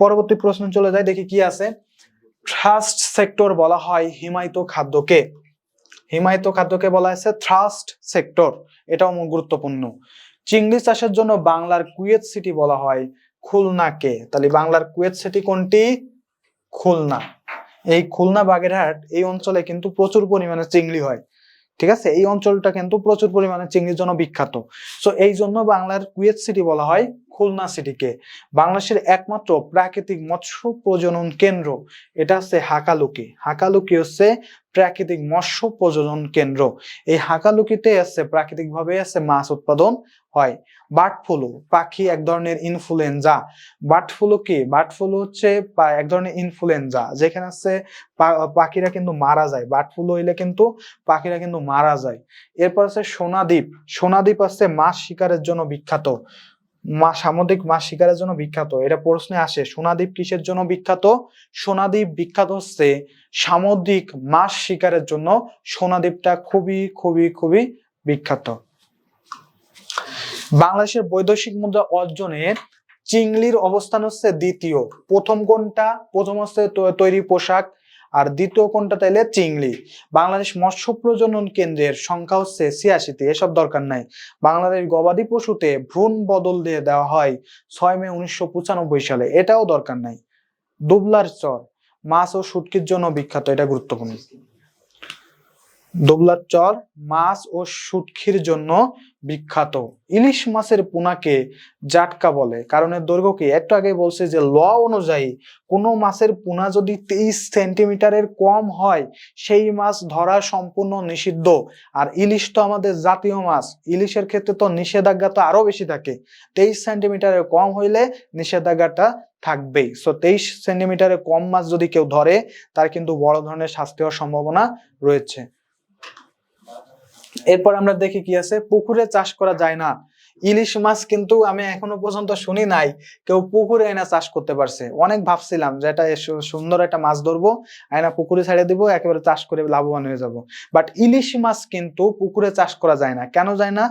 পরবর্তী প্রশ্ন চলে যায়, দেখি কি আছে। থ্রাস্ট সেক্টর বলা হয় হিমায়িত খাদ্যকে। হিমায়িত খাদ্যকে বলা হয়েছে থ্রাস্ট সেক্টর এটাও গুরুত্বপূর্ণ। চিংড়ি চাষের জন্য বাংলার কুয়েত সিটি বলা হয় খুলনাকে। তাহলে বাংলার কুয়েত সিটি কোনটি? খুলনা। এই খুলনা বাগেরহাট, এই অঞ্চলে কিন্তু প্রচুর পরিমাণে চিংড়ি হয়। ঠিক আছে? এই অঞ্চলটা কিন্তু প্রচুর পরিমাণে চিংড়ির জন্য বিখ্যাত। সো এই জন্য বাংলার কুয়েত সিটি বলা হয় খুলনা সিটিকে। বাংলাদেশের একমাত্র প্রাকৃতিক মৎস্য প্রজনন কেন্দ্র। এটা হচ্ছে হাকালুকি। হাকালুকি হচ্ছে প্রাকৃতিক মৎস্য প্রজনন কেন্দ্র। এই হাকালুকিতে আছে প্রাকৃতিক ভাবে আছে মাছ উৎপাদন হয়। বার্ড ফ্লু পাখি এক ধরনের ইনফ্লুয়েঞ্জা বার্ড ফ্লু কি? বার্ড ফ্লু হচ্ছে এক ধরনের ইনফ্লুয়েঞ্জা যেখানে আছে পাখিরা কিন্তু মারা যায়। বার্ড ফ্লু হইলে কিন্তু পাখিরা কিন্তু মারা যায়। এরপর আছে সোনাদ্বীপ। সোনাদ্বীপ আছে মাছ শিকারের জন্য বিখ্যাত। মা, সামুদ্রিক মাছ শিকারের জন্য বিখ্যাত। এটা প্রশ্নে আসে সোনাদ্বীপ কিসের জন্য বিখ্যাত? সোনাদ্বীপ বিখ্যাত হচ্ছে সামুদ্রিক মাছ শিকারের জন্য সোনাদ্বীপটা খুবই খুবই খুবই বিখ্যাত। বাংলাদেশের বৈদেশিক মুদ্রা অর্জনের চিংড়ির অবস্থান হচ্ছে দ্বিতীয়। প্রথম কোনটা? প্রথম হচ্ছে তৈরি পোশাক। আর দ্বিতীয় কোনটা তাইলে চিংড়ি। বাংলাদেশ মৎস্য প্রজনন কেন্দ্রের সংখ্যা হচ্ছে ছিয়াশিতে এসব দরকার নাই। বাংলাদেশ গবাদি পশুতে ভ্রূণ বদল দিয়ে দেওয়া হয় ছয় মে উনিশশো পঁচানব্বই সালে। এটাও দরকার নাই। দুবলার চর, মাছ ও শুটকির জন্য বিখ্যাত, এটা গুরুত্বপূর্ণ। দুবলার চর, মাছ ও শুটকির জন্য বিখ্যাত। ইলিশ মাছের পোনাকে জাটকা বলে, কারণ এর দৈর্ঘ্য কি? একটু আগে বলছে যে, ল অনুযায়ী কোনো মাছের পোনা যদি তেইশ সেন্টিমিটারের কম হয়, সেই মাছ ধরা সম্পূর্ণ নিষিদ্ধ। আর ইলিশ তো আমাদের জাতীয় মাছ, ইলিশের ক্ষেত্রে তো নিষেধাজ্ঞা তো আরও বেশি থাকে। তেইশ সেন্টিমিটারের কম হইলে নিষেধাজ্ঞাটা থাকবেই। সো তেইশ সেন্টিমিটারের কম মাছ যদি কেউ ধরে, তার কিন্তু বড় ধরনের শাস্তি হওয়ার সম্ভাবনা রয়েছে। এরপর আমরা দেখি কি আছে? পুকুরে চাষ করা যায় না। ইলিশ মাছ কিন্তু আমি এখনও পর্যন্ত শুনি নাই, কেউ পুকুরে এনে চাষ করতে পারছে। অনেক ভাবছিলাম যে এটা সুন্দর একটা মাছ ধরবো, আয়না পুকুরে ছেড়ে দিব, একেবারে চাষ করে লাভবান হয়ে যাব। বাট ইলিশ মাছ কিন্তু পুকুরে চাষ করা যায় না। কেন যায় না?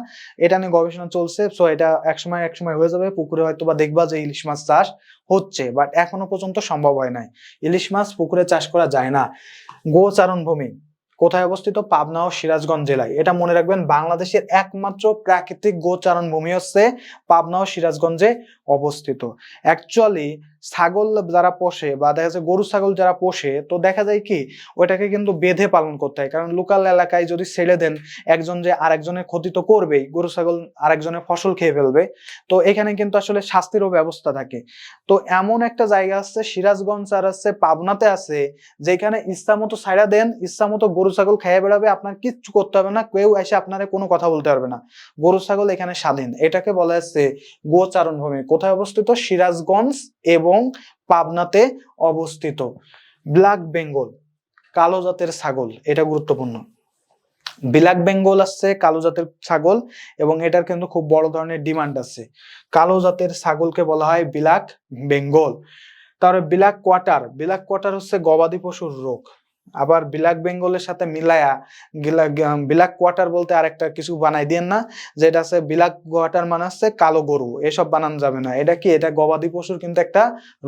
এটা নিয়ে গবেষণা চলছে সো এটা একসময় একসময় হয়ে যাবে। পুকুরে হয়তো বা দেখবা যে ইলিশ মাছ চাষ হচ্ছে বাট এখনও পর্যন্ত সম্ভব হয় নাই। ইলিশ মাছ পুকুরে চাষ করা যায় না। গোচারণ ভূমি কোথায় অবস্থিত? পাবনা ও সিরাজগঞ্জ জেলায়। এটা মনে রাখবেন বাংলাদেশের একমাত্র প্রাকৃতিক গোচারণ ভূমি হচ্ছে পাবনা ও সিরাজগঞ্জে অবস্থিত। অ্যাকচুয়ালি ছাগল যারা পোষে বা দেখা যাচ্ছে গরু ছাগল যারা পোষে, তো দেখা যায় কি, ওইটাকে কিন্তু বেঁধে পালন করতে হয়। কারণ লোকাল এলাকায় যদি ছেড়ে দেন, একজন যে আরেকজনের ক্ষতি তো করবেই, গরু ছাগল আরেকজনের ফসল খেয়ে ফেলবে, তো এখানে কিন্তু আসলে শাস্তিরও ব্যবস্থা থাকে। তো এমন একটা জায়গা আছে, সিরাজগঞ্জ আর আছে, পাবনাতে আছে, যেখানে ইচ্ছা মতো ছাইড়া দেন, ইচ্ছা মতো গরু ছাগল খেয়ে বেড়াবে, আপনার কিচ্ছু করতে হবে না, কেউ এসে আপনারে কোনো কথা বলতে পারবে না। গরু ছাগল এখানে স্বাধীন। এটাকে বলা হচ্ছে গোচারণ ভূমি। কোথায় অবস্থিত? সিরাজগঞ্জ এবং পাবনাতে অবস্থিত। ব্ল্যাক বেঙ্গল, কালো জাতের ছাগল, এটা গুরুত্বপূর্ণ। ব্ল্যাক বেঙ্গল আসছে, কালো জাতের ছাগল এবং এটার কিন্তু খুব বড় ধরনের ডিমান্ড আছে। কালো জাতের ছাগলকে বলা হয় ব্ল্যাক বেঙ্গল। তারপরে ব্ল্যাক কোয়ার্টার ব্ল্যাক কোয়াটার হচ্ছে গবাদি পশুর রোগ। আবার ব্ল্যাক বেঙ্গলের সাথে মিলায়া ব্ল্যাক কোয়াটার বলতে আরেকটা কিছু বানাই দিয়েন না, যেটা আছে ব্ল্যাক কোয়াটার মানে হচ্ছে কালো গরু, এসব বানানো যাবে না। এটা কি? এটা গবাদি পশুর কিন্তু একটা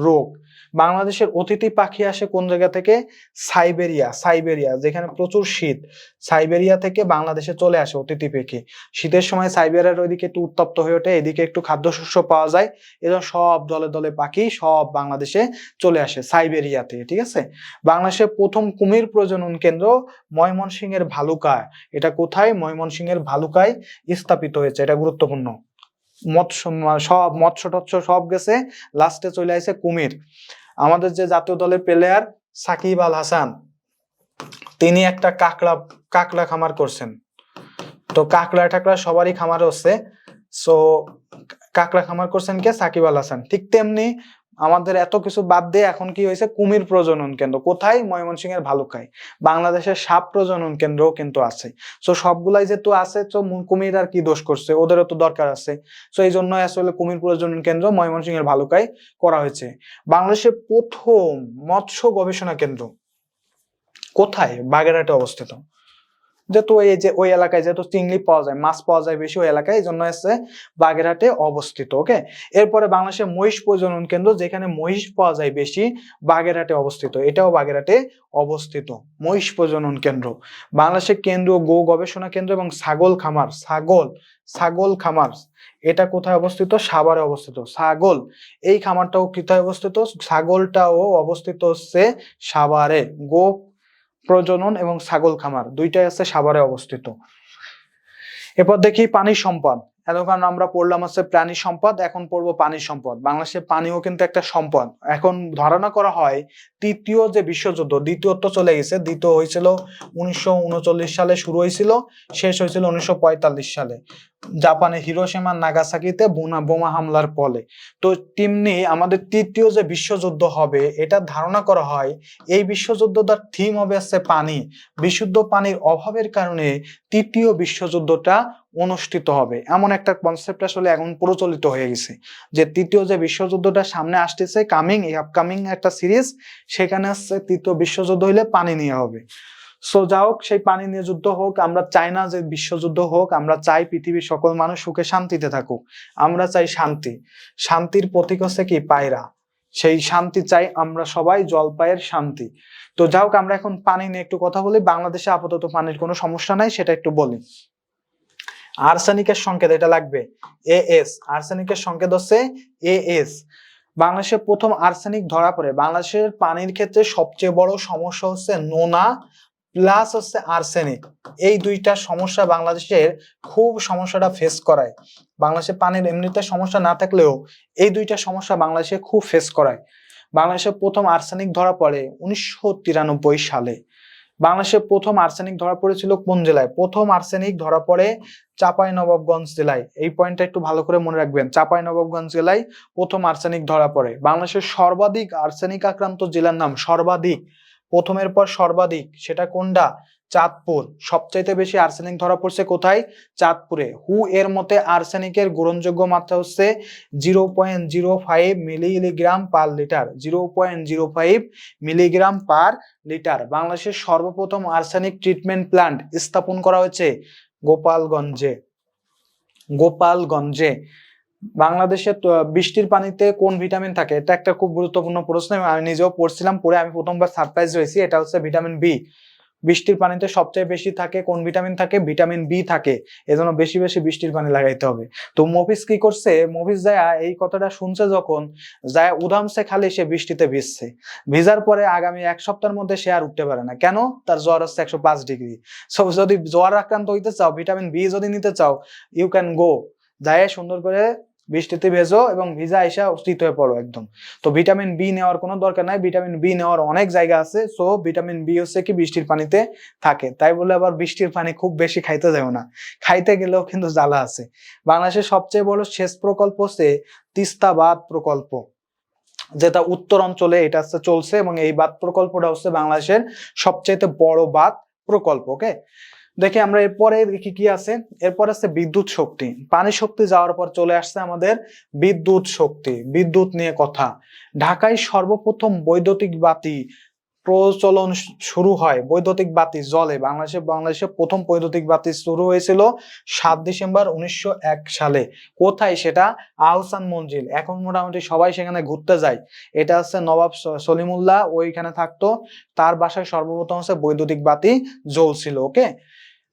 রোগ। বাংলাদেশের অতিথি পাখি আসে কোন জায়গা থেকে? সাইবেরিয়া সাইবেরিয়া, যেখানে প্রচুর শীত। সাইবেরিয়া থেকে বাংলাদেশে চলে আসে অতিথি পাখি। শীতের সময় সাইবেরিয়ার ওইদিকে একটু উত্তপ্ত হয়ে ওঠে, এদিকে একটু খাদ্যশস্য পাওয়া যায়। এজন্য সব দলে দলে পাখি সব বাংলাদেশে চলে আসে সাইবেরিয়াতে, ঠিক আছে? বাংলাদেশের প্রথম কুমির প্রজনন কেন্দ্র ময়মনসিংহের ভালুকায়। এটা কোথায়? ময়মনসিংহের ভালুকায় স্থাপিত হয়েছে। এটা গুরুত্বপূর্ণ। মৎস্য সব মৎস্য টৎস্য সব গেছে, লাস্টে চলে আসে কুমির। আমাদের যে জাতীয় দলের প্লেয়ার সাকিব আল হাসান, তিনি একটা কাকড়া কাকড়া খামার করছেন। তো কাকড়া টাকড়া সবারই খামার হচ্ছে। সো কাকড়া খামার করছেন কে? সাকিব আল হাসান। ঠিক তেমনি আমাদের এত কিছু বাদ দিয়ে এখন কি হয়েছে? কুমির প্রজনন কেন্দ্র। কোথায়? ময়মনসিংহের ভালুকায় বাংলাদেশের সাপ প্রজনন কেন্দ্রও কিন্তু আছে। সো সবগুলাই যেহেতু আছে তো কুমির আর কি দোষ করছে? ওদেরও তো দরকার আছে। সো এই জন্য আসলে কুমির প্রজনন কেন্দ্র, ময়মনসিংহের ভালুকায় করা হয়েছে। বাংলাদেশের প্রথম মৎস্য গবেষণা কেন্দ্র কোথায়? বাগেরহাটে অবস্থিত। যেহেতু এই যে ওই এলাকায় যেহেতু চিংড়ি পাওয়া যায়, মাছ পাওয়া যায় বেশি ওই এলাকায়, এই জন্য হচ্ছে বাগেরহাটে অবস্থিত ওকে এরপরে বাংলাদেশের মহিষ প্রজনন কেন্দ্র, যেখানে মহিষ পাওয়া যায় বেশি, বাগেরহাটে অবস্থিত, এটাও বাগেরহাটে অবস্থিত, মহিষ প্রজনন কেন্দ্র। বাংলাদেশের কেন্দ্রীয় গো গবেষণা কেন্দ্র এবং ছাগল খামার, ছাগল ছাগল খামার, এটা কোথায় অবস্থিত? সাভারে অবস্থিত, ছাগল, এই খামারটাও কোথায় অবস্থিত? ছাগলটাও অবস্থিত হচ্ছে সাভারে, গো প্রজনন এবং ছাগল খামার দুইটাই আছে সাভারে অবস্থিত। এরপর দেখি পানি সম্পদ। এতক্ষণ আমরা পড়লাম হচ্ছে প্রাণী সম্পদ, এখন পড়ব পানি সম্পদ। বাংলাদেশের পানিও কিন্তু একটা সম্পদ। এখন ধারণা করা হয়, তৃতীয় যে বিশ্বযুদ্ধ, দ্বিতীয়ত্ব চলে গেছে। দ্বিতীয় হয়েছিল উনিশশো উনচল্লিশ সালে শুরু হয়েছিল, শেষ হয়েছিল উনিশশো পঁয়তাল্লিশ সালে। জাপানে হিরোসীমা নাগাসাকিতে বোনা, বোমা হামলার ফলে তো তেমনি আমাদের তৃতীয় যে বিশ্বযুদ্ধ হবে, এটা ধারণা করা হয়, এই বিশ্বযুদ্ধটার থিম হবে আছে পানি। বিশুদ্ধ পানির অভাবের কারণে তৃতীয় বিশ্বযুদ্ধটা অনুষ্ঠিত হবে। এমন একটা কনসেপ্ট আসলে এখন প্রচলিত হয়ে গেছে। যে তৃতীয় যে বিশ্বযুদ্ধটা সামনে আসতেছে কামিং আপকামিং একটা সিরিজ সেখানে আসছে তৃতীয় বিশ্বযুদ্ধ হইলে পানি নিয়ে হবে। সো যা হোক, সেই পানি নিয়ে যুদ্ধ হোক, আমরা চাই না যে বিশ্বযুদ্ধ হোক, আমরা চাই পৃথিবীর সকল মানুষ সুখে শান্তিতে থাকুক। আমরা চাই শান্তি। শান্তির প্রতীক হচ্ছে কি? পায়রা। সেই শান্তি চাই আমরা সবাই, জলপাইয়ের শান্তি। তো যা হোক, আমরা এখন পানি নিয়ে একটু কথা বলি। বাংলাদেশে আপাতত পানির কোনো সমস্যা নাই, সেটা একটু বলি। আর্সেনিকের সংকেত, এটা লাগবে এ এস আর্সেনিকের সংকেত হচ্ছে এ এস প্রথম আর্সেনিক ধরা পড়ে। বাংলাদেশের পানির ক্ষেত্রে সবচেয়ে বড় সমস্যা হচ্ছে নোনা প্লাস হচ্ছে আর্সেনিক। এই দুইটা সমস্যা বাংলাদেশের খুব সমস্যাটা ফেস করায়। বাংলাদেশে পানির এমনিতে সমস্যা না থাকলেও এই দুইটা সমস্যা বাংলাদেশে খুব ফেস করায়। বাংলাদেশে প্রথম আর্সেনিক ধরা পড়ে উনিশশো তিরানব্বই সালে। বাংলাদেশে প্রথম আর্সেনিক ধরা পড়েছিল কোন জেলায়? প্রথম আর্সেনিক ধরা পড়ে চাপাই নবাবগঞ্জ জেলায়। এই পয়েন্টটা একটু ভালো করে মনে রাখবেন। চাপাই নবাবগঞ্জ জেলায় প্রথম আর্সেনিক ধরা পড়ে। বাংলাদেশের সর্বাধিক আর্সেনিক আক্রান্ত জেলার নাম সর্বাধিক। প্রথমের পর সর্বাধিক, সেটা কোনটা? চাঁদপুর। সবচাইতে বেশি আর্সেনিক ধরা পড়ছে কোথায়? চাঁদপুরে। হু এর মতে আর্সেনিকের গ্রহণযোগ্য মাত্রা হচ্ছে zero point zero five milligram per litre. Zero point zero five milligram per litre. বাংলাদেশের সর্বপ্রথম আর্সেনিক ট্রিটমেন্ট প্ল্যান্ট স্থাপন করা হয়েছে গোপালগঞ্জে। গোপালগঞ্জে। বাংলাদেশে বৃষ্টির পানিতে কোন ভিটামিন থাকে? এটা একটা খুব গুরুত্বপূর্ণ প্রশ্ন আমি নিজেও পড়ছিলাম, পড়ে আমি প্রথমবার সারপ্রাইজ হয়েছি। এটা হচ্ছে ভিটামিন বি বৃষ্টির পানিতে সবচেয়ে বেশি থাকে কোন ভিটামিন থাকে? ভিটামিন বি থাকে। এজন্য বেশি বেশি বৃষ্টির পানি লাগাইতে হবে। তো মফিস কি করছে? মফিস জায়া এই কথাটা শুনছে যখন, জায়া উধামসে খালি সে বৃষ্টিতে ভিজছে। ভিজার পরে আগামী এক সপ্তাহের মধ্যে সে আর উঠতে পারে না। কেন? তার জ্বর হচ্ছে একশো পাঁচ ডিগ্রি। সো যদি জ্বর আক্রান্ত হইতে চাও ভিটামিন বি যদি নিতে চাও ইউ ক্যান গো যায় সুন্দর করে বৃষ্টিতে ভেজো এবং ভিজা এসে শীত হয়ে পড়ো একদম। তো ভিটামিন বি নেওয়ার কোনো দরকার নাই। ভিটামিন বি নেওয়ার অনেক জায়গা আছে। সো ভিটামিন বি হচ্ছে কি বৃষ্টির পানিতে থাকে। তাই বলে আবার বৃষ্টির পানি খুব বেশি খাইতে যাও না। খাইতে গেলেও কিন্তু জ্বালা আছে। বাংলাদেশের সবচেয়ে বড় সেচ প্রকল্প হচ্ছে তিস্তা বাঁধ প্রকল্প। যেটা উত্তর অঞ্চলে এটা চলছে এবং এই বাঁধ প্রকল্পটা হচ্ছে বাংলাদেশের সবচেয়ে বড় বাঁধ প্রকল্প ওকে দেখি আমরা এরপরে কি কি আছে? এরপর আছে বিদ্যুৎ শক্তি। পানি শক্তি যাওয়ার পর চলে আসছে আমাদের বিদ্যুৎ শক্তি, বিদ্যুৎ নিয়ে কথা। ঢাকায় সর্বপ্রথম বৈদ্যুতিক বাতি প্রচলন শুরু হয়। বৈদ্যুতিক বাতি জলে। বাংলাদেশে বাংলাদেশে প্রথম বৈদ্যুতিক বাতি শুরু হয়েছিল সাত ডিসেম্বর উনিশশো এক সালে। কোথায় সেটা? আহসান মঞ্জিল। এখন মোটামুটি সবাই সেখানে ঘুরতে যায়। এটা হচ্ছে নবাব সলিমুল্লাহ, ওইখানে থাকতো। তার বাসায় সর্বপ্রথম হচ্ছে বৈদ্যুতিক বাতি জ্বলছিল, ওকে?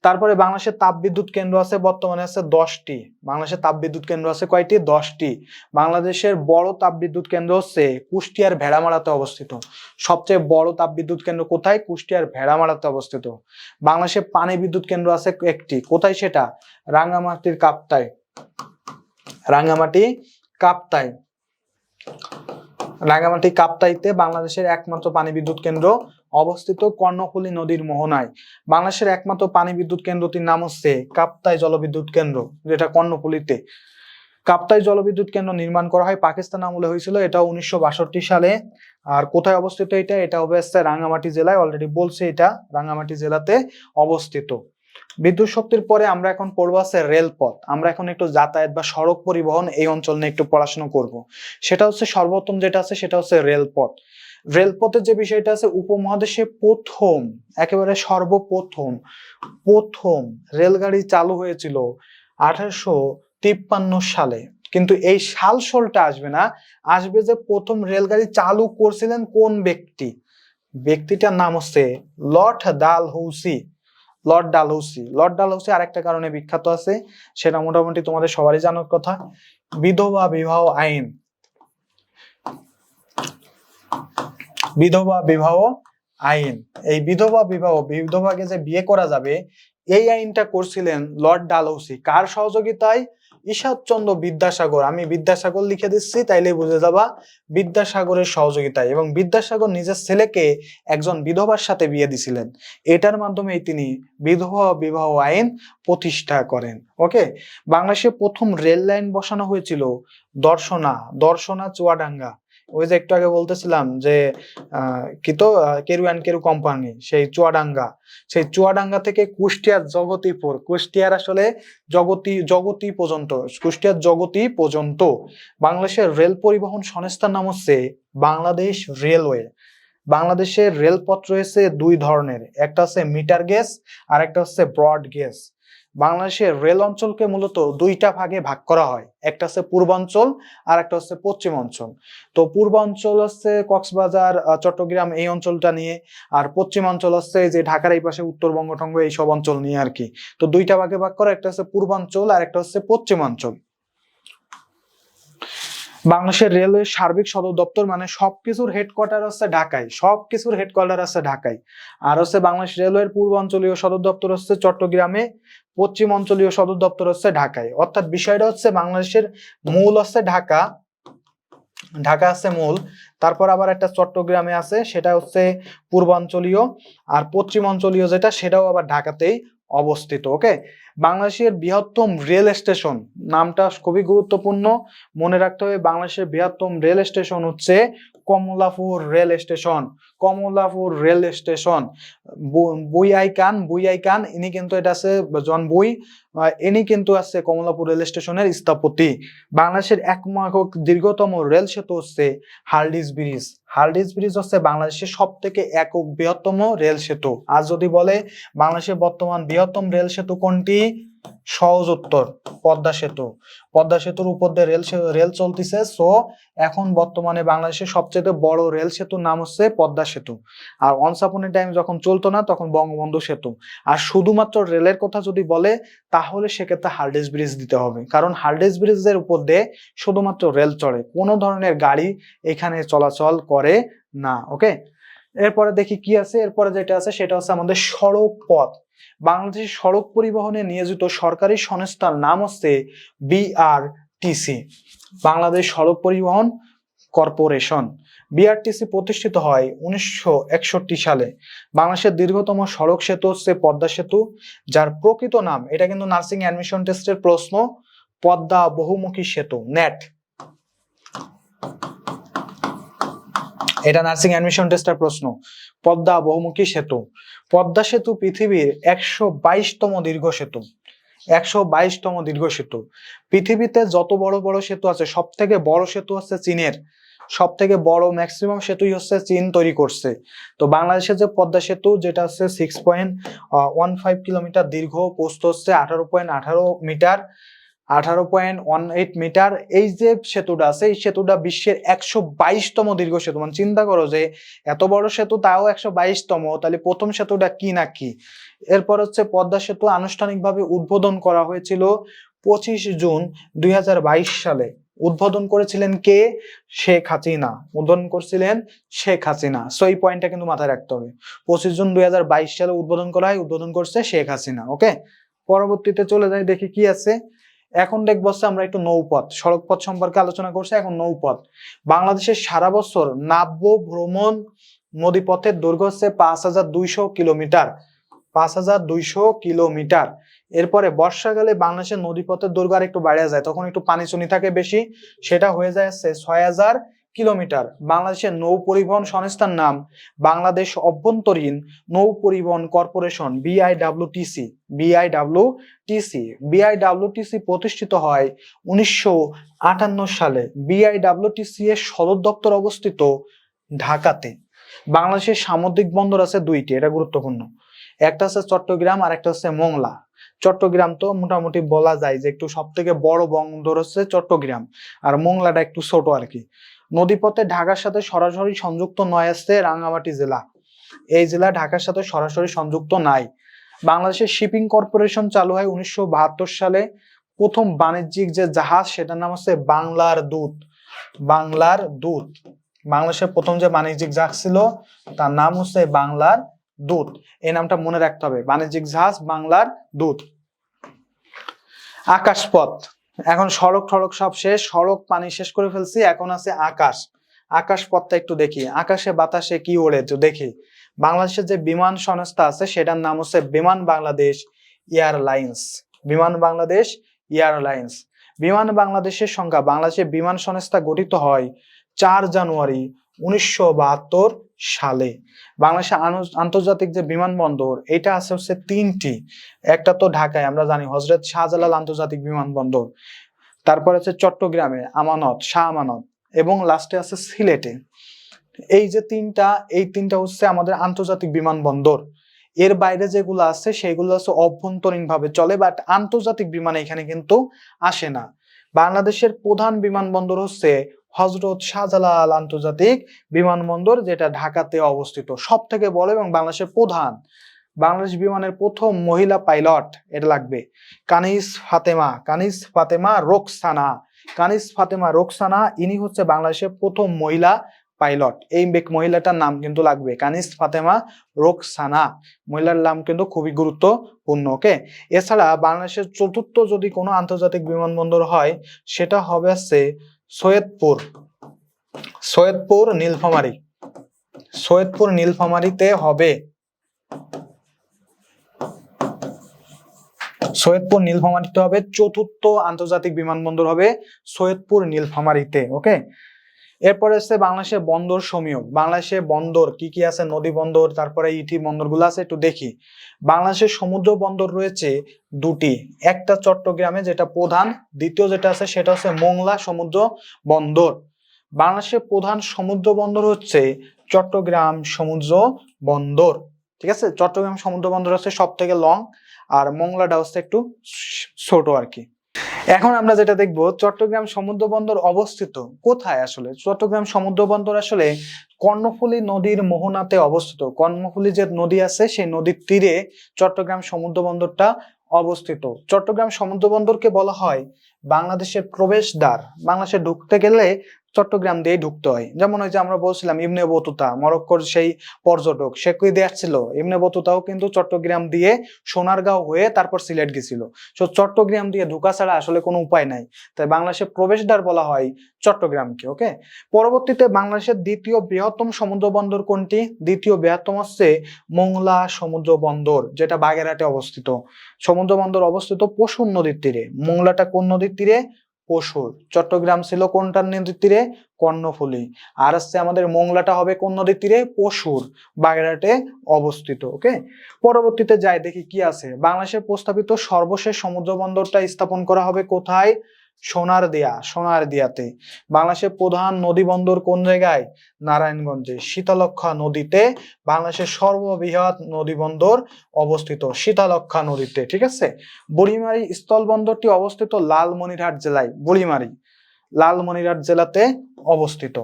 তারপরে বাংলাদেশের তাপবিদ্যুৎ কেন্দ্র আছে, বর্তমানে আছে দশটি। বাংলাদেশের তাপবিদ্যুৎ কেন্দ্র আছে কয়টি? দশটি। বাংলাদেশের বড় তাপবিদ্যুৎ কেন্দ্র হচ্ছে কুষ্টিয়ার ভেড়ামারাতে অবস্থিত। সবচেয়ে বড় তাপবিদ্যুৎ কেন্দ্র কোথায়? কুষ্টিয়ার ভেড়ামারাতে অবস্থিত। বাংলাদেশের পানি বিদ্যুৎ কেন্দ্র আছে একটি। কোথায় সেটা? রাঙ্গামাটির কাপ্তায় রাঙ্গামাটি কাপ্তায় রাঙ্গামাটি কাপ্তাইতে বাংলাদেশের একমাত্র পানি বিদ্যুৎ কেন্দ্র অবস্থিত কর্ণফুলী নদীর মোহনায়। বাংলাদেশের একমাত্র পানি বিদ্যুৎ কেন্দ্রটির নাম হচ্ছে কাপ্তাই জলবিদ্যুৎ কেন্দ্র, যেটা কর্ণফুলীতে। কাপ্তাই জলবিদ্যুৎ কেন্দ্র নির্মাণ করা হয় পাকিস্তান আমলে হয়েছিল এটা উনিশশো বাষট্টি সালে। আর কোথায় অবস্থিত এটা? এটা হবে হচ্ছে রাঙ্গামাটি জেলায় অলরেডি বলছে এটা রাঙ্গামাটি জেলাতে অবস্থিত। বিদ্যুৎ শক্তির পরে আমরা এখন পড়ব আছে রেলপথ। আমরা এখন একটু যাতায়াত বা সড়ক পরিবহন এই অঞ্চল নিয়ে একটু পড়াশোনা করব। সেটা হচ্ছে সর্বোত্তম যেটা আছে সেটা হচ্ছে রেলপথ। রেলপথের যে বিষয়টা আছে, উপমহাদেশে প্রথম, একেবারে সর্বপ্রথম, প্রথম রেলগাড়ি চালু হয়েছিল আঠারোশো তিপ্পান্ন সালে। কিন্তু এই সাল সলটা আসবে না, আসবে যে প্রথম রেলগাড়ি চালু করছিলেন কোন ব্যক্তি? ব্যক্তিটার নাম হচ্ছে Lord Dalhousie. Lord Dalhousie. Lord Dalhousie আরেকটা কারণে বিখ্যাত আছে, সেটা মোটামুটি তোমাদের সবারই জানার কথা। বিধবা বিবাহ আইন। বিধবা বিবাহ আইন। এই বিধবা বিবাহ, বিধবাকে যে বিয়ে করা যাবে, এই আইনটা করছিলেন লর্ড ডালহৌসি। কার সহযোগিতায়? ঈশ্বরচন্দ্র বিদ্যাসাগর। আমি বিদ্যাসাগর লিখে দিচ্ছি তাইলে বুঝে যাবা, বিদ্যাসাগরের সহযোগিতায়। এবং বিদ্যাসাগর নিজের ছেলেকে একজন বিধবার সাথে বিয়ে দিছিলেন। এটার মাধ্যমে তিনি বিধবা বিবাহ আইন প্রতিষ্ঠা করেন। ওকে? বাংলাদেশে প্রথম রেল লাইন বসানো হয়েছিল দর্শনা দর্শনা চুয়াডাঙ্গা। ওই যে একটু আগে বলতেছিলাম যে কি তো কেরু অ্যান্ড কেরু কোম্পানি, সেই চুয়াডাঙ্গা। সেই চুয়াডাঙ্গা থেকে কুষ্টিয়ার জগতিপুর, কুষ্টিয়ার আসলে জগতি জগতি পর্যন্ত, কুষ্টিয়ার জগতি পর্যন্ত। বাংলাদেশের রেল পরিবহন সংস্থার নাম হচ্ছে বাংলাদেশ রেলওয়ে। বাংলাদেশের রেলপথ রয়েছে দুই ধরনের, একটা হচ্ছে মিটার গেজ আর একটা হচ্ছে ব্রড গেজ বাংলাদেশের রেল অঞ্চলকে মূলত দুইটা ভাগে ভাগ করা হয়। একটা হচ্ছে পূর্বাঞ্চল, আর একটা হচ্ছে পশ্চিম অঞ্চল তো পূর্বাঞ্চল হচ্ছে কক্সবাজার চট্টগ্রাম এই অঞ্চলটা নিয়ে, আর পশ্চিম অঞ্চল হচ্ছে যে ঢাকার এই পাশে উত্তরবঙ্গ টঙ্গ এই সব অঞ্চল নিয়ে আর কি। তো দুইটা ভাগে ভাগ করা, একটা হচ্ছে পূর্বাঞ্চল, আর একটা হচ্ছে পশ্চিমাঞ্চল। বাংলাদেশের রেলওয়ে সার্বিক সদর দপ্তর মানে সবকিছুর হেডকোয়ার্টার হচ্ছে ঢাকায়। সবকিছুর হেডকোয়ার্টার আছে ঢাকায়। আর হচ্ছে বাংলাদেশ রেলওয়ের পূর্বাঞ্চলীয় সদর দপ্তর হচ্ছে চট্টগ্রামে, পশ্চিম অঞ্চলীয় সদর দপ্তর হচ্ছে ঢাকায়। অর্থাৎ বিষয়টা হচ্ছে বাংলাদেশের মূল হচ্ছে ঢাকা। ঢাকা আছে মূল। তারপর আবার একটা চট্টগ্রামে আছে, সেটা হচ্ছে পূর্বাঞ্চলীয়। আর পশ্চিম অঞ্চলীয় যেটা, সেটাও আবার ঢাকাতেই। অবস্থিত ওকে বাংলাদেশের বৃহত্তম রেল স্টেশন, নামটা খুবই গুরুত্বপূর্ণ। মনে রাখতে হবে বাংলাদেশের বৃহত্তম রেল স্টেশন হচ্ছে Kamalapur rail station, Kamalapur rail station. বুইআই কান বুইআই কান, ইনি কিন্তু এটা আছে জন বুই ইনি কিন্তু আছে কমলাপুর রেল স্টেশনের স্থপতি। বাংলাদেশের একমাত্র দীর্ঘতম রেল সেতু হচ্ছে হার্ডিস ব্রিজ। হার্ডিস ব্রিজ হচ্ছে বাংলাদেশের সব থেকে একক বৃহত্তম রেল সেতু। আর যদি বলে বাংলাদেশের বর্তমান বৃহত্তম রেল সেতু কোনটি? সহজ উত্তর, পদ্মা সেতু। পদ্মা সেতুর উপর দিয়ে রেল রেল চলতেছে। সো এখন বর্তমানে বাংলাদেশের সবচেয়ে বড় রেল সেতুর নাম হচ্ছে পদ্মা সেতু। আর অনসাপনের টাইম যখন চলতো না, তখন বঙ্গবন্ধু সেতু। আর শুধুমাত্র রেলের কথা যদি বলে, তাহলে সেক্ষেত্রে হার্ডেস ব্রিজ দিতে হবে। কারণ হার্ডেস ব্রিজের উপর দিয়ে শুধুমাত্র রেল চড়ে। কোনো ধরনের গাড়ি এখানে চলাচল করে না ওকে এরপরে দেখি কি আছে। এরপরে যেটা আছে, সেটা হচ্ছে আমাদের সড়ক পথ। বাংলাদেশের সড়ক পরিবহনে নিয়োজিত সরকারি সংস্থার নাম হচ্ছে বিআরটিসি বাংলাদেশ সড়ক পরিবহন কর্পোরেশন। বিআরটিসি প্রতিষ্ঠিত হয় উনিশশো একষট্টি সালে। বাংলাদেশের দীর্ঘতম সড়ক সেতু হচ্ছে পদ্মা সেতু, যার প্রকৃত নাম, এটা কিন্তু নার্সিং অ্যাডমিশন টেস্টের প্রশ্ন, পদ্মা বহুমুখী সেতু, নেট। এটা নার্সিং অ্যাডমিশন টেস্টের প্রশ্ন, পদ্মা বহুমুখী সেতু। পদ্মা সেতু পৃথিবীর একশো বাইশতম দীর্ঘ সেতু। একশো বাইশতম দীর্ঘ সেতু। পৃথিবীতে যত বড় বড় সেতু আছে সব থেকে বড় সেতু হচ্ছে চীনের। সব থেকে বড় ম্যাক্সিমাম সেতুই হচ্ছে চীন তৈরি করছে। তো বাংলাদেশের যে পদ্মা সেতু, যেটা হচ্ছে six point one five kilometre দীর্ঘ, পোস্ত হচ্ছে আঠারো পয়েন্ট আঠারো মিটার আঠারো পয়েন্ট ওয়ান এইট মিটার। এই যে সেতুটা আছে, এই সেতুটা বিশ্বের একশো বাইশতম দীর্ঘ সেতু। মানে চিন্তা করো যে, এত বড় সেতু, তাও একশো বাইশতম। তাহলে প্রথম সেতুটা কি না কি? এরপর হচ্ছে পদ্মা সেতু আনুষ্ঠানিকভাবে উদ্বোধন করা হয়েছিল পঁচিশ জুন দুই হাজার বাইশ সালে। উদ্বোধন করেছিলেন কে? শেখ হাসিনা। উদ্বোধন করছিলেন শেখ হাসিনা। সো এই পয়েন্টটা কিন্তু মাথায় রাখতে হবে। পঁচিশ জুন দুই হাজার বাইশ সালে উদ্বোধন করা হয়, উদ্বোধন করছে শেখ হাসিনা। ওকে পরবর্তীতে চলে যাই, দেখি কি আছে। এখন দেখব আমরা একটু নৌপথ, সড়ক পথ সম্পর্কে আলোচনা করছি, এখন নৌপথ। বাংলাদেশের সারা বছর নাব্য, ভ্রমণ নদীপথের দৈর্ঘ্য হচ্ছে পাঁচ হাজার দুইশো কিলোমিটার, পাঁচ হাজার দুইশো কিলোমিটার। এরপরে বর্ষাকালে বাংলাদেশের নদীপথের দৈর্ঘ্য আর একটু বাড়িয়ে যায়, তখন একটু পানি চুনি থাকে বেশি, সেটা হয়ে যায় ছয় হাজার কিলোমিটার। বাংলাদেশের নৌ পরিবহন সংস্থার নাম বাংলাদেশ অভ্যন্তরীণ নৌ পরিবহন কর্পোরেশন বিআইডাব্লিউটিসি বিআইডাব্লিউটিসি বিআইডাব্লিউটিসি প্রতিষ্ঠিত হয় উনিশশো আটান্ন সালে। বিআইডাব্লিউটিসি এর সদর দপ্তর অবস্থিত ঢাকাতে। বাংলাদেশের সামুদ্রিক বন্দর আছে দুইটি, এটা গুরুত্বপূর্ণ। একটা হচ্ছে চট্টগ্রাম আর একটা হচ্ছে মোংলা। চট্টগ্রাম তো মোটামুটি বলা যায় যে একটু সব থেকে বড় বন্দর হচ্ছে চট্টগ্রাম। আর মোংলাটা একটু ছোট আর কি। নদীপথে ঢাকার সাথে সরাসরি সংযুক্ত নয় আসছে রাঙ্গামাটি জেলা। এই জেলা ঢাকার সাথে সরাসরি সংযুক্ত নাই। বাংলাদেশের শিপিং কর্পোরেশন চালু হয় উনিশশো বাহাত্তর সালে। প্রথম বাণিজ্যিক যে জাহাজ, সেটার নাম হচ্ছে বাংলার দূত। বাংলার দূত। বাংলাদেশের প্রথম যে বাণিজ্যিক জাহাজ ছিল, তার নাম হচ্ছে বাংলার দূত। এই নামটা মনে রাখতে হবে। বাণিজ্যিক জাহাজ বাংলার দূত। আকাশপথ। এখন সড়ক টড়ক সব শেষ, সড়ক পানি শেষ করে ফেলছি, এখন আছে আকাশ। আকাশ পথটা একটু দেখি। আকাশে, বাতাসে কি ওড়ে তো দেখি। বাংলাদেশের যে বিমান সংস্থা আছে, সেটার নাম হচ্ছে বিমান বাংলাদেশ এয়ারলাইন্স। বিমান বাংলাদেশ এয়ারলাইন্স। বিমান বাংলাদেশের সংখ্যা, বাংলাদেশের বিমান সংস্থা গঠিত হয় চার জানুয়ারি উনিশশো বাহাত্তর সালে। বাংলাদেশের আন্তর্জাতিক যে বিমানবন্দর এটা আছে হচ্ছে তিনটি। একটা তো ঢাকায়, আমরা জানি, হজরত শাহজালাল আন্তর্জাতিক বিমানবন্দর। তারপর আছে চট্টগ্রামে, আমানত, শাহ আমানত, এবং লাস্টে আছে সিলেটে। এই যে তিনটা, এই তিনটা হচ্ছে আমাদের আন্তর্জাতিক বিমানবন্দর। এর বাইরে যেগুলো আছে, সেগুলো হচ্ছে অভ্যন্তরীণ ভাবে চলে বাট আন্তর্জাতিক বিমান এখানে কিন্তু আসে না। বাংলাদেশের প্রধান বিমানবন্দর হচ্ছে হজরত শাহজালাল আন্তর্জাতিক বিমানবন্দর, যেটা ঢাকাতে অবস্থিত। সব থেকে বড় এবং বাংলাদেশের প্রধান। বাংলাদেশ বিমানের প্রথম মহিলা পাইলট এটা লাগবে। কানিস ফাতেমা কানিস ফাতেমা রোকসানা। কানিস ফাতেমা রোকসানা, ইনি হচ্ছে বাংলাদেশের প্রথম মহিলা পাইলট। এই মহিলাটার নাম কিন্তু লাগবে কানিস ফাতেমা রোকসানা। মহিলার নাম কিন্তু খুবই গুরুত্বপূর্ণ, ওকে? এছাড়া বাংলাদেশের চতুর্থ যদি কোনো আন্তর্জাতিক বিমানবন্দর হয়, সেটা হবে হচ্ছে সৈয়দপুর। সৈয়দপুর নীলফামারি। সৈয়দপুর নীলফামারিতে হবে। সৈয়দপুর নীলফামারিতে হবে। চতুর্থ আন্তর্জাতিক বিমানবন্দর হবে সৈয়দপুর নীলফামারিতে, ওকে? এরপরে হচ্ছে বাংলাদেশের বন্দর সমূহ। বাংলাদেশের বন্দর, কি কি আছে? নদী বন্দর, তারপরে ইটি বন্দরগুলো আছে, একটু দেখি। বাংলাদেশের সমুদ্র বন্দর রয়েছে দুটি। একটা চট্টগ্রামে যেটা প্রধান, দ্বিতীয় যেটা আছে সেটা হচ্ছে মোংলা সমুদ্র বন্দর। বাংলাদেশের প্রধান সমুদ্র বন্দর হচ্ছে চট্টগ্রাম সমুদ্র বন্দর। ঠিক আছে? চট্টগ্রাম সমুদ্র বন্দর হচ্ছে সব থেকে লং আর মোংলাটা হচ্ছে একটু ছোট আর কি। এখন আমরা যেটা দেখব, চট্টগ্রাম সমুদ্র বন্দর অবস্থিত কোথায় আসলে? চট্টগ্রাম সমুদ্র বন্দর আসলে কর্ণফুলী নদীর মোহনাতে অবস্থিত। কর্ণফুলী যে নদী আছে, সেই নদীর তীরে চট্টগ্রাম সমুদ্র বন্দরটা অবস্থিত। চট্টগ্রাম সমুদ্র বন্দরকে বলা হয় বাংলাদেশের প্রবেশদ্বার। বাংলাদেশে ঢুকতে গেলে চট্টগ্রাম দিয়ে ঢুকতে হয়। যেমন ওই যে আমরা বলছিলাম ইমনে বতুতা মরক্কোর সেই পর্যটক, সে কই দেখছিল ইবনে বতুতাও কিন্তু চট্টগ্রাম দিয়ে সোনারগাঁও হয়ে তারপর সিলেট গেছিল। সো চট্টগ্রাম দিয়ে ঢোকা ছাড়া আসলে কোনো উপায় নাই। তাই বাংলাদেশের প্রবেশদ্বার বলা হয় চট্টগ্রামকে, ওকে? পরবর্তীতে বাংলাদেশের দ্বিতীয় বৃহত্তম সমুদ্র বন্দর কোনটি? দ্বিতীয় বৃহত্তম হচ্ছে মোংলা সমুদ্র বন্দর যেটা বাগেরহাটে অবস্থিত। সমুদ্র বন্দর অবস্থিত পশুর নদীর তীরে। মোংলাটা কোন নদীর তীরে? পশুর চট্টগ্রাম ছিল কোনটার নদীর তীরে? কর্ণফুলী। আর আসছে আমাদের মোংলাটা হবে কোন নদীর তীরে? পশুর বাগেরহাটে অবস্থিত, ওকে? পরবর্তীতে যাই দেখি কি আছে। বাংলাদেশের প্রস্তাবিত সর্বশেষ সমুদ্র বন্দরটা স্থাপন করা হবে কোথায়? সোনার দিয়া, সোনার দিয়াতে। বাংলাদেশের প্রধান নদী বন্দর কোন জায়গায়? নারায়ণগঞ্জে। শীতলক্ষা নদীতে বাংলাদেশের সর্ববৃহৎ নদী বন্দর অবস্থিত শীতলক্ষা নদীতে, ঠিক আছে? বুড়িমারি স্থল বন্দরটি অবস্থিত লালমনিরহাট জেলায়, বুড়িমারি। লালমনিরহাট জেলাতে অবস্থিত।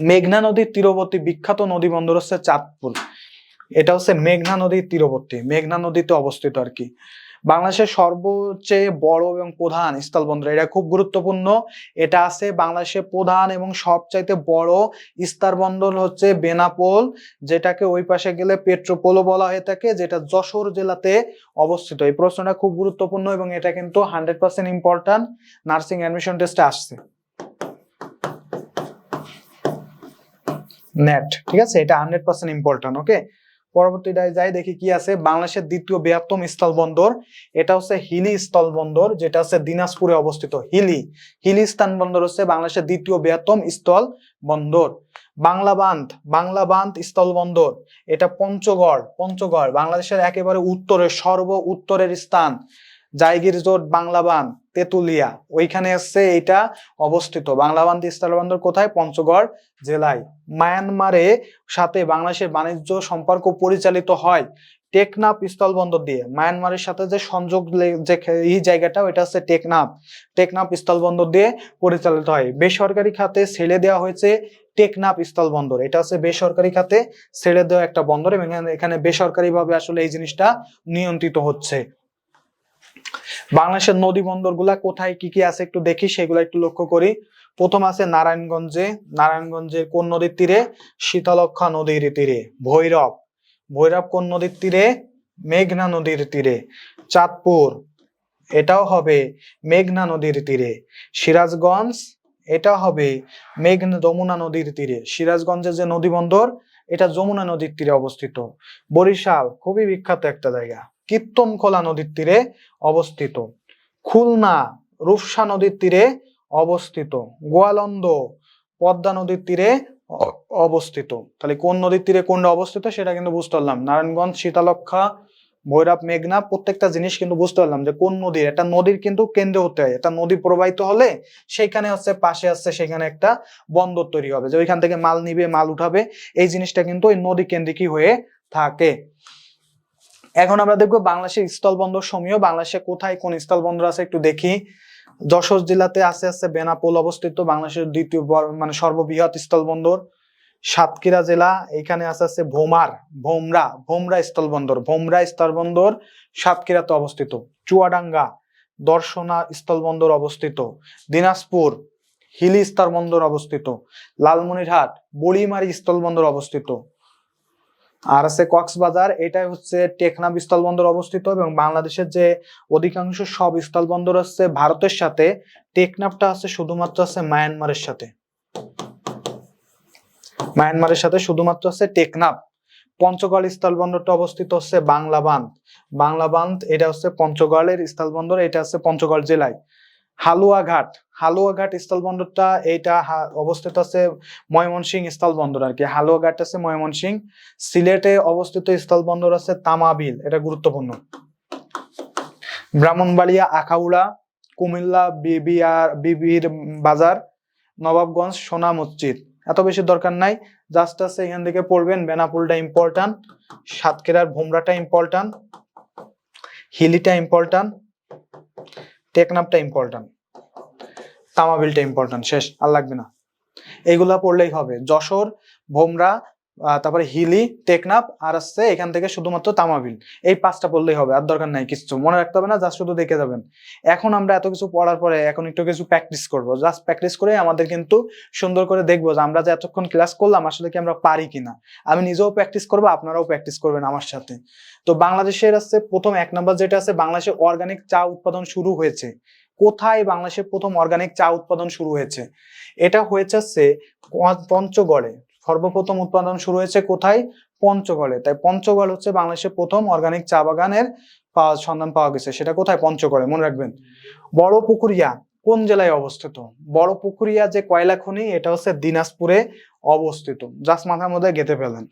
মেঘনা নদীর তীরবর্তী বিখ্যাত নদী বন্দর হচ্ছে চাঁদপুর। এটা হচ্ছে মেঘনা নদীর তীরবর্তী, মেঘনা নদীতে অবস্থিত আর কি। বাংলাদেশের সর্বচেয়ে বড় এবং প্রধান স্থলবন্দর। এটা খুব গুরুত্বপূর্ণ। এটা আছে বাংলাদেশের প্রধান এবং সবচাইতে বড় স্থল বন্দর হচ্ছে বেনাপোল, যেটাকে ওই পাশে গেলে পেট্রোপোলও বলা হয়ে থাকে, যেটা যশোর জেলাতে অবস্থিত। এই প্রশ্নটা খুব গুরুত্বপূর্ণ এবং এটা কিন্তু hundred percent important nursing admission টেস্টে আসছে। নেট, ঠিক আছে? এটা হান্ড্রেড পার্সেন্ট ইম্পর্টেন্ট ওকে? পরবর্তীটায় যাই দেখি কি আছে। বাংলাদেশের দ্বিতীয় বৃহত্তম স্থল বন্দর এটা হচ্ছে হিলি স্থল বন্দর যেটা হচ্ছে দিনাজপুরে অবস্থিত। হিলি হিলি স্থান বন্দর হচ্ছে বাংলাদেশের দ্বিতীয় বৃহত্তম স্থল বন্দর বাংলা বাঁধ বাংলা বাঁধ স্থল বন্দর এটা পঞ্চগড় পঞ্চগড়, বাংলাদেশের একেবারে উত্তরে, সর্ব উত্তরের স্থান। জায়গির জোট বাংলাবান তেতুলিয়া, ওইখানে হচ্ছে এটা অবস্থিত। বাংলাবান স্থলবন্দর কোথায়? পঞ্চগড় জেলায়। মায়ানমারে সাথে বাংলাদেশের বাণিজ্য সম্পর্ক পরিচালিত হয় টেকনাফ স্থলবন্দর দিয়ে। মায়ানমারের সাথে যে সংযোগ যে এই জায়গাটা, ওইটা হচ্ছে টেকনাফ। টেকনাফ স্থলবন্দর দিয়ে পরিচালিত হয়। বেসরকারি খাতে ছেড়ে দেওয়া হয়েছে টেকনাফ স্থলবন্দর এটা হচ্ছে বেসরকারি খাতে ছেড়ে দেওয়া একটা বন্দর এবং এখানে- এখানে বেসরকারি ভাবে আসলে এই জিনিসটা নিয়ন্ত্রিত হচ্ছে। বাংলাদেশের নদী বন্দরগুলা কোথায়, কি কি আছে একটু দেখি, সেগুলো একটু লক্ষ্য করি। প্রথম আছে নারায়ণগঞ্জে। নারায়ণগঞ্জের কোন নদীর তীরে? শীতলক্ষা নদীর তীরে। ভৈরব। ভৈরব কোন নদীর তীরে? মেঘনা নদীর তীরে। চাঁদপুর, এটাও হবে মেঘনা নদীর তীরে। সিরাজগঞ্জ এটা হবে মেঘনা যমুনা নদীর তীরে। সিরাজগঞ্জের যে নদী বন্দর, এটা যমুনা নদীর তীরে অবস্থিত। বরিশাল, খুবই বিখ্যাত একটা জায়গা। কীর্তনখোলা নদীর তীরে অবস্থিত। খুলনা রূপসা নদীর তীরে অবস্থিত। গোয়ালন্দ পদ্মা নদীর তীরে অবস্থিত। তাহলে কোন নদীর তীরে কোনটা অবস্থিত সেটা কিন্তু বুঝতে পারলাম। নারায়ণগঞ্জ শীতালক্ষা ভৈরব, মেঘনা প্রত্যেকটা জিনিস কিন্তু বুঝতে পারলাম যে কোন নদীর। একটা নদীর কিন্তু কেন্দ্র হতে হয়। একটা নদী প্রবাহিত হলে সেইখানে হচ্ছে পাশে আসছে সেখানে একটা বন্দর তৈরি হবে। যে ওইখান থেকে মাল নিবে, মাল উঠাবে, এই জিনিসটা কিন্তু ওই নদী কেন্দ্রিকই হয়ে থাকে। এখন আমরা দেখব বাংলাদেশের স্থলবন্দর সমূহ। বাংলাদেশে কোথায় কোন স্থলবন্দর আছে একটু দেখি। যশোর জেলাতে আছে আছে বেনাপোল অবস্থিত, বাংলাদেশের দ্বিতীয় মানে সর্ববৃহৎ স্থলবন্দর। সাতক্ষীরা জেলা, এখানে আছে আছে ভোমার, ভোমরা ভোমরা স্থলবন্দর ভোমরা স্থলবন্দর সাতক্ষীরাতে অবস্থিত। চুয়াডাঙ্গা দর্শনা স্থলবন্দর অবস্থিত। দিনাজপুর হিলি স্থলবন্দর অবস্থিত। লালমনিরহাট বড়িমারি স্থলবন্দর অবস্থিত। আর আছে কক্সবাজার, এটাই হচ্ছে টেকনাফ স্থলবন্দর অবস্থিত এবং বাংলাদেশের যে অধিকাংশ সব স্থলবন্দর আছে ভারতের সাথে, টেকনাফটা আছে শুধুমাত্র আছে মায়ানমারের সাথে। মায়ানমারের সাথে শুধুমাত্র আছে টেকনাফ। পঞ্চগড় স্থলবন্দরটা অবস্থিত হচ্ছে বাংলাবান্ধ বাংলাবান্ধ এটা হচ্ছে পঞ্চগড়ের স্থলবন্দর, এটা হচ্ছে পঞ্চগড় জেলায়। হালুয়াঘাট। হালুয়াঘাট স্থলবন্দরটা এইটা হা- অবস্থিত আছে ময়মনসিং স্থলবন্দর আর কি হালুয়াঘাট আছে ময়মনসিং। সিলেটে অবস্থিত স্থলবন্দর আছে তামাবিল। এটা গুরুত্বপূর্ণ। ব্রাহ্মণবাড়িয়া, আখাউড়া, কুমিল্লা, বিবিআর, বিবির বাজার, নবাবগঞ্জ, সোনা মসজিদ। এত বেশি দরকার নাই। জাস্ট আছে এখান থেকে পড়বেন বেনাপুলটা ইম্পর্টেন্ট সাতক্ষীরার ভোমরাটা ইম্পর্টেন্ট হিলিটা ইম্পর্টেন্ট টেকনাপটা ইম্পর্টেন্ট তামাবিলটা ইম্পর্টেন্ট শেষ আর লাগবে না। এগুলা পড়লেই হবে। যশোর ভোমরা তারপরে হিলি টেকনাপ আর আসছে এখান থেকে শুধুমাত্র তামাবিল এই পাঁচটা পড়লেই হবে, আর দরকার নাই কিছু। মনে রাখতে হবে না জাস্ট শুধু দেখে যাবেন। এখন আমরা এত কিছু পড়ার পরে এখন একটু কিছু প্র্যাকটিস করব। জাস্ট প্র্যাকটিস করে আমাদের কিন্তু সুন্দর করে দেখব যে আমরা যে এতক্ষণ ক্লাস করলাম, আসলে কি আমরা পারি কিনা। আমি নিজেও প্র্যাকটিস করব, আপনারাও প্র্যাকটিস করবেন আমার সাথে। তো বাংলাদেশের আছে প্রথম এক নম্বর যেটা আছে, বাংলাদেশে অর্গানিক চা উৎপাদন শুরু হয়েছে। কোথায় বাংলাদেশে প্রথম অর্গানিক চা উৎপাদন শুরু হয়েছে? এটা হয়েছে পঞ্চগড়ে। সর্বপ্রথম উৎপাদন শুরু হয়েছে কোথায়? পঞ্চগড়ে। তাই পঞ্চগড় হচ্ছে বাংলাদেশের প্রথম অর্গানিক চা বাগানের সন্ধান পাওয়া গেছে। সেটা কোথায়? পঞ্চগড়ে। মনে রাখবেন। বড় পুকুরিয়া কোন জেলায় অবস্থিত? বড় পুকুরিয়া যে কয়লা খনি, এটা হচ্ছে দিনাজপুরে অবস্থিত। জাস্ট মাথার মধ্যে গেঁথে ফেলেন।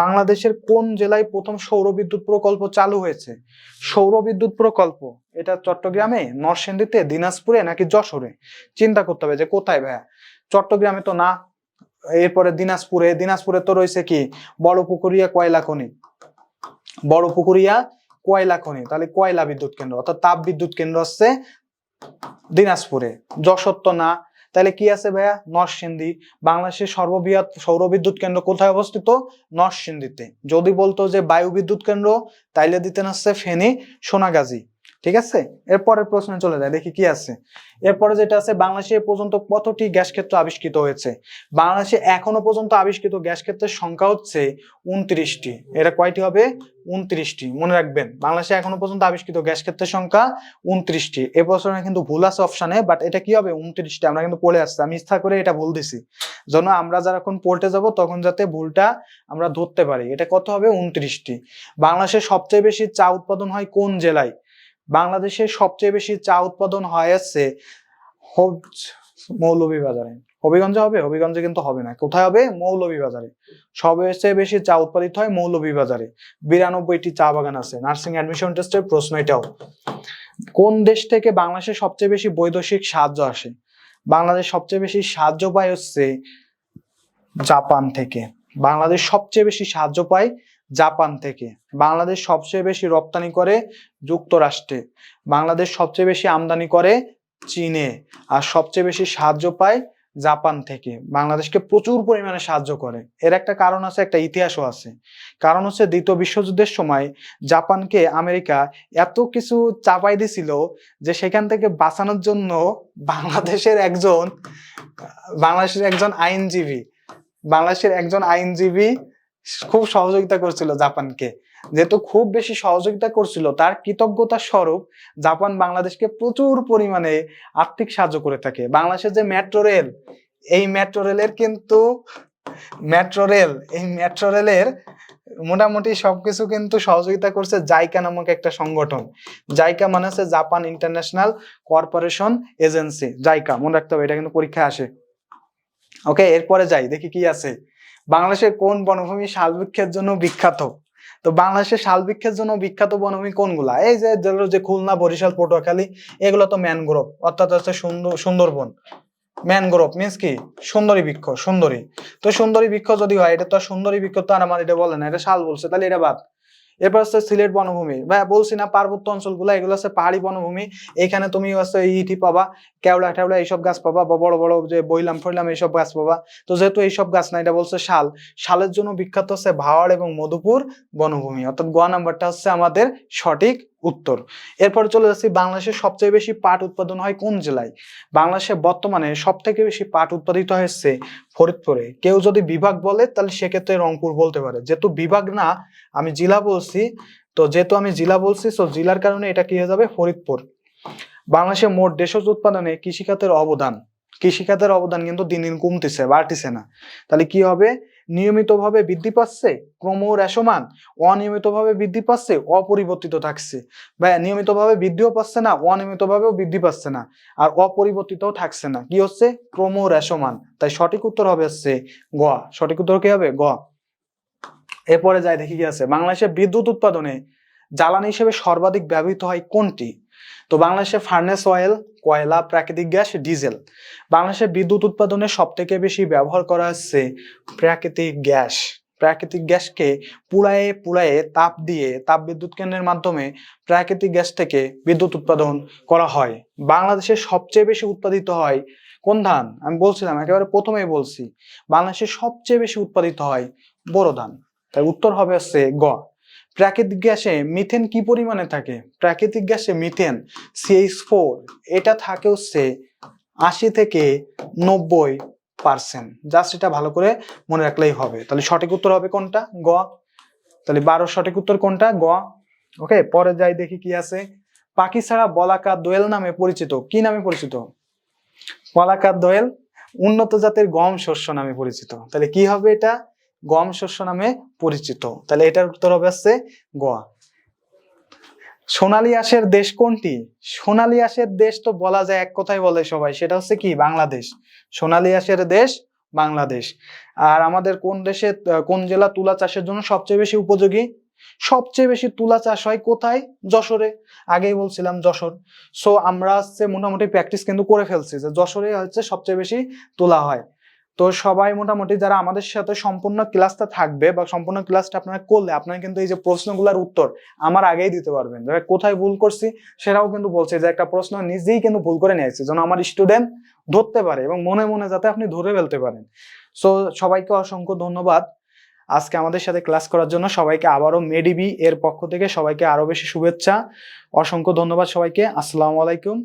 বাংলাদেশের কোন জেলায় প্রথম সৌর বিদ্যুৎ প্রকল্প চালু হয়েছে? সৌর বিদ্যুৎ প্রকল্প, এটা চট্টগ্রামে, নরসিংদীতে, দিনাজপুরে নাকি যশোরে? চিন্তা করতে হবে যে কোথায় ভাইয়া? চট্টগ্রামে তো না এরপরে দিনাজপুরে দিনাজপুরে তো রয়েছে কি? বড় পুকুরিয়া, কয়লা খনি। বড় পুকুরিয়া, কয়লা খনি। তাহলে কয়লা বিদ্যুৎ কেন্দ্র, অর্থাৎ তাপ বিদ্যুৎ কেন্দ্র হচ্ছে দিনাজপুরে। যশোর তো না। তাহলে কি আছে ভাইয়া? নরসিংদী। বাংলাদেশের সর্ববৃহৎ সৌর বিদ্যুৎ কেন্দ্র কোথায় অবস্থিত? নরসিংদীতে। যদি বলতো যে বায়ু বিদ্যুৎ কেন্দ্র, তাইলে দিতেন হচ্ছে ফেনী, সোনাগাজী। ঠিক আছে? এরপরের প্রশ্নে চলে যায় দেখি কি আছে। এরপরে যেটা আছে, বাংলাদেশে পর্যন্ত কতটি গ্যাস ক্ষেত্র আবিষ্কৃত হয়েছে? বাংলাদেশে এখনও পর্যন্ত আবিষ্কৃত গ্যাস ক্ষেত্রের সংখ্যা হচ্ছে উনত্রিশটি। এটা কয়টি হবে? উনত্রিশটি। মনে রাখবেন, বাংলাদেশে এখনও পর্যন্ত আবিষ্কৃত গ্যাস ক্ষেত্রের সংখ্যা উনত্রিশটি। এ বছর কিন্তু ভুল আছে অপশানে বাট এটা কি হবে? উনত্রিশটি। আমরা কিন্তু পড়ে আসছি, আমি ইচ্ছা করে এটা ভুল দিছি। যেন আমরা যারা এখন পড়তে যাব, তখন যাতে ভুলটা আমরা ধরতে পারি। এটা কত হবে? উনত্রিশটি। বাংলাদেশের সবচেয়ে বেশি চা উৎপাদন হয় কোন জেলায়? বাংলাদেশের সবচেয়ে বেশি চা উৎপাদন হয় আছে মৌলভীবাজারে। হবিগঞ্জে হবে? হবিগঞ্জে কিন্তু হবে না। কোথায় হবে? মৌলভীবাজারে। সবচেয়ে বেশি চা উৎপাদিত হয় মৌলভীবাজারে। বিরানব্বইটি চা বাগান আছে। নার্সিং অ্যাডমিশন টেস্টের প্রশ্ন এটাও। কোন দেশ থেকে বাংলাদেশে সবচেয়ে বেশি বৈদেশিক সাহায্য আসে? বাংলাদেশ সবচেয়ে বেশি সাহায্য পায় হচ্ছে জাপান থেকে। বাংলাদেশ সবচেয়ে বেশি সাহায্য পায় জাপান থেকে। বাংলাদেশ সবচেয়ে বেশি রপ্তানি করে যুক্তরাষ্ট্রে। বাংলাদেশ সবচেয়ে বেশি আমদানি করে চীনে। আর সবচেয়ে বেশি সাহায্য পায় জাপান থেকে। বাংলাদেশকে প্রচুর পরিমাণে সাহায্য করে। এর একটা কারণ আছে, একটা ইতিহাসও আছে। কারণ হচ্ছে দ্বিতীয় বিশ্বযুদ্ধের সময় জাপানকে আমেরিকা এত কিছু চাপাই দিছিল যে সেখান থেকে বাঁচানোর জন্য বাংলাদেশের একজন বাংলাদেশের একজন আইনজীবী, বাংলাদেশের একজন আইনজীবী খুব সহযোগিতা করছিল জাপানকে। যেহেতু খুব বেশি সহযোগিতা করছিল, তার কৃতজ্ঞতা স্বরূপ জাপান বাংলাদেশকে প্রচুর পরিমাণে আর্থিক সাহায্য করে থাকে। বাংলাদেশের যে মেট্রো রেল এই মেট্রো রেলের কিন্তু মেট্রো রেল এই মেট্রো রেলের মোটামুটি সবকিছু কিন্তু সহযোগিতা করছে জাইকা নামক একটা সংগঠন। জাইকা মানে হচ্ছে Japan international corporation agency JICA মনে রাখতে হবে, এটা কিন্তু পরীক্ষায় আসে। ওকে এরপরে যাই, দেখি কি আছে। বাংলাদেশের কোন বনভূমি শালবৃক্ষের জন্য বিখ্যাত? তো বাংলাদেশের শালবৃক্ষের জন্য বিখ্যাত বনভূমি কোনগুলা? এই যে যে খুলনা, বরিশাল, পটুয়াখালী, এগুলো তো ম্যানগ্রোভ, অর্থাৎ হচ্ছে সুন্দর সুন্দরবন। ম্যানগ্রোভ মিন্স কি? সুন্দরী বৃক্ষ, সুন্দরী। তো সুন্দরী বৃক্ষ যদি হয়, এটা তো সুন্দরী বৃক্ষ তো আর আমার এটা বলে না, এটা শাল বলছে, তাহলে এটা বাদ। এরপর হচ্ছে সিলেট বনভূমি। ভাই, বলছি না পার্বত্য অঞ্চলগুলো, এগুলো হচ্ছে পাহাড়ি বনভূমি। এখানে তুমি হচ্ছে ইটি পাবা, কেওড়া টেওড়া এইসব গাছ পাবা, বা বড় বড় যে বইলাম ফইলাম এইসব গাছ পাবা। তো যেহেতু এইসব গাছ না, এটা বলছে শাল। শালের জন্য বিখ্যাত হচ্ছে ভাওয়ার এবং মধুপুর বনভূমি। অর্থাৎ গ নাম্বারটা হচ্ছে আমাদের সঠিক উত্তর। এরপর চলে যাচ্ছি বাংলাদেশের সবচেয়ে বেশি পাট উৎপাদন হয় কোন জেলায়? বাংলাদেশে বর্তমানে সব থেকে বেশি পাট উৎপাদিত হয়েছে ফরিদপুরে। কেউ যদি বিভাগ বলে, তাহলে সেক্ষেত্রে রংপুর বলতে পারে। যেহেতু বিভাগ না, আমি জেলা বলছি, তো যেহেতু আমি জেলা বলছি, তো জেলার কারণে এটা কি হয়ে যাবে? ফরিদপুর। বাংলাদেশে মোট দেশজ উৎপাদনে কৃষিখাতের অবদান। কৃষিখাতের অবদান কিন্তু দিন দিন কমতেছে, বাড়তেছে না। তাহলে কি হবে? নিয়মিতভাবে বৃদ্ধি পাচ্ছে ক্রমহ্রাসমান অনিয়মিতভাবে বৃদ্ধি পাচ্ছে, অপরিবর্তিত থাকছে। বা নিয়মিতভাবে বৃদ্ধিও পাচ্ছে না, অনিয়মিতভাবেও বৃদ্ধি পাচ্ছে না, আর অপরিবর্তিতও থাকছে না। কি হচ্ছে? ক্রমহ্রাসমান তাই সঠিক উত্তর হবে হচ্ছে গ। সঠিক উত্তর কি হবে? গ। এরপরে যাই দেখি কি আছে। বাংলাদেশে বিদ্যুৎ উৎপাদনে জ্বালানি হিসেবে সর্বাধিক ব্যবহৃত হয় কোনটি? তো বাংলাদেশে ফার্নেস অয়েল কয়লা, প্রাকৃতিক গ্যাস ডিজেল বাংলাদেশে বিদ্যুৎ উৎপাদনে সব থেকে বেশি ব্যবহার করা হচ্ছে প্রাকৃতিক গ্যাস। প্রাকৃতিক গ্যাসকে পুড়ায়ে পুড়ায়ে তাপ দিয়ে তাপ বিদ্যুৎ কেন্দ্রের মাধ্যমে প্রাকৃতিক গ্যাস থেকে বিদ্যুৎ উৎপাদন করা হয়। বাংলাদেশে সবচেয়ে বেশি উৎপাদিত হয় কোন ধান? আমি বলছিলাম, একেবারে প্রথমেই বলছি। বাংলাদেশে সবচেয়ে বেশি উৎপাদিত হয় বোরো ধান। তাই উত্তর হবে হচ্ছে গ। প্রাকৃতিক গ্যাসে মিথেন কি পরিমাণে থাকে? প্রাকৃতিক গ্যাসে মিথেন সিএইচ ফোর এটা থাকে হচ্ছে আশি থেকে নব্বই পার্সেন্ট জাস্ট এটা ভালো করে মনে রাখলেই হবে। তাহলে সঠিক উত্তর হবে কোনটা? গ। তাহলে বারো সঠিক উত্তর কোনটা? গ। ওকে, পরে যাই দেখি কি আছে। পাখি ছাড়া বলাকা দোয়েল নামে পরিচিত। কি নামে পরিচিত? বলাকা দোয়েল উন্নত জাতের গম শস্য নামে পরিচিত। তাহলে কি হবে এটা? গম শস্য নামে পরিচিত। তাহলে এটার উত্তর হবে হচ্ছে গোয়া। সোনালী আঁশের দেশ কোনটি? সোনালী আঁশের দেশ তো বলা যায় এক কথায় বলে সবাই, সেটা হচ্ছে কি? বাংলাদেশ। সোনালী আঁশের দেশ বাংলাদেশ। আর আমাদের কোন দেশে কোন জেলা তুলা চাষের জন্য সবচেয়ে বেশি উপযোগী? সবচেয়ে বেশি তুলা চাষ হয় কোথায়? যশোরে। আগেই বলছিলাম যশোর। সো আমরা হচ্ছে মোটামুটি প্র্যাকটিস কিন্তু করে ফেলছি যে যশোরে হচ্ছে সবচেয়ে বেশি তোলা হয়। তো সবাই মোটামুটি যারা আমাদের সাথে সম্পূর্ণ ক্লাসটা থাকবে বা সম্পূর্ণ ক্লাসটা আপনারা করলে আপনারা কিন্তু এই যে প্রশ্নগুলোর উত্তর আমার আগেই দিতে পারবেন। যারা কোথায় ভুল করছি সেটাও কিন্তু বলছে যে একটা প্রশ্ন নিজেই কিন্তু ভুল করে নিয়েছে, যেন আমার স্টুডেন্ট ধরতে পারে এবং মনে মনে যাতে আপনি ধরে ফেলতে পারেন। সো সবাইকে অসংখ্য ধন্যবাদ। আজকে আমাদের সাথে ক্লাস করার জন্য সবাইকে আবারও মেডিবি এর পক্ষ থেকে সবাইকে আরও বেশি শুভেচ্ছা। অসংখ্য ধন্যবাদ সবাইকে। আসসালামু আলাইকুম।